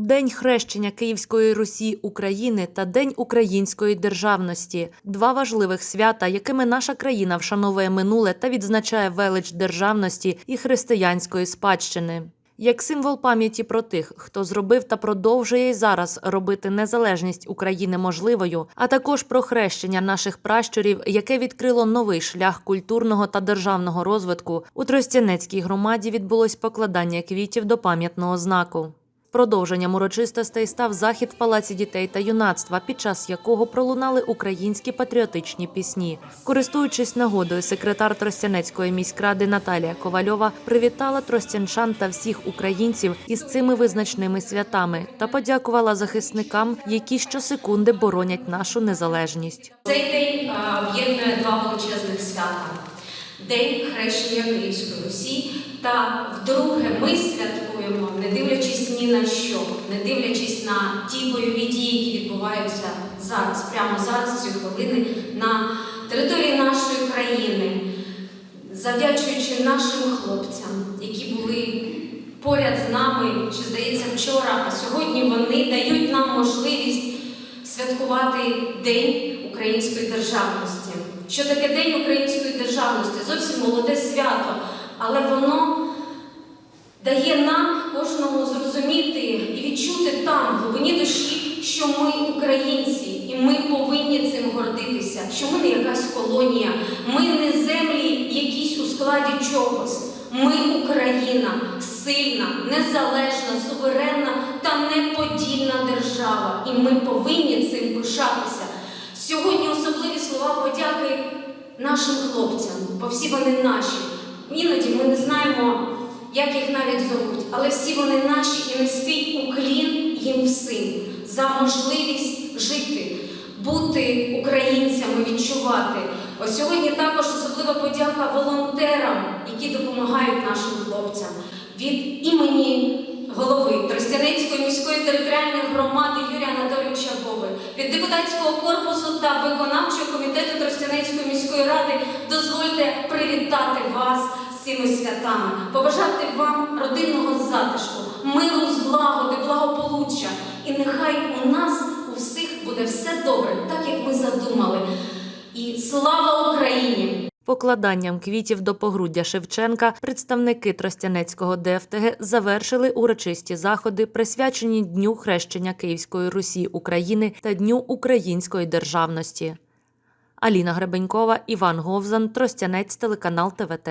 День хрещення Київської Русі України та День української державності два важливих свята, якими наша країна вшановує минуле та відзначає велич державності і християнської спадщини. Як символ пам'яті про тих, хто зробив та продовжує й зараз робити незалежність України можливою, а також про хрещення наших пращурів, яке відкрило новий шлях культурного та державного розвитку, у Тростянецькій громаді відбулось покладання квітів до пам'ятного знаку. Продовженням урочистостей став захід в палаці дітей та юнацтва, під час якого пролунали українські патріотичні пісні. Користуючись нагодою, секретар Тростянецької міськради Наталія Ковальова привітала тростянчан та всіх українців із цими визначними святами та подякувала захисникам, які щосекунди боронять нашу незалежність. Цей день об'єднує два величезних свята: День хрещення Київської Русі. Та вдруге ми святкуємо, не дивлячись ні на що, не дивлячись на ті бойові дії, які відбуваються зараз, прямо зараз, ці хвилини, на території нашої країни, завдячуючи нашим хлопцям, які були поряд з нами, чи здається, вчора, а сьогодні вони дають нам можливість святкувати День української державності. Що таке День української державності? Зовсім молоде свято, але воно дає нам кожному зрозуміти і відчути там, в глибині душі, що ми українці, і ми повинні цим гордитися, що ми не якась колонія, ми не землі якісь у складі чогось. Ми Україна, сильна, незалежна, суверенна та неподільна держава, і ми повинні цим пишатися. Сьогодні особливі слова подяки нашим хлопцям, бо всі вони наші. Іноді ми не знаємо, як їх навіть зовуть, але всі вони наші і низький уклін їм всім за можливість жити, бути українцями, відчувати. Ось сьогодні також особлива подяка волонтерам, які допомагають нашим хлопцям. Від імені голови Тростянецької міської територіальної громади Юрія Анатолійовича Бови, від депутатського корпусу та виконавчого комітету Тростянецької міської ради дозвольте привітати вас цими святами, побажати вам родинного затишку, миру, злагоди, благополуччя. І нехай у нас у всіх буде все добре, так як ми задумали. І слава Україні! Покладанням квітів до погруддя Шевченка представники Тростянецького ДФТГ завершили урочисті заходи, присвячені Дню хрещення Київської Русі України та Дню української державності. Аліна Гребенькова, Іван Говзан, Тростянець, телеканал ТВТ.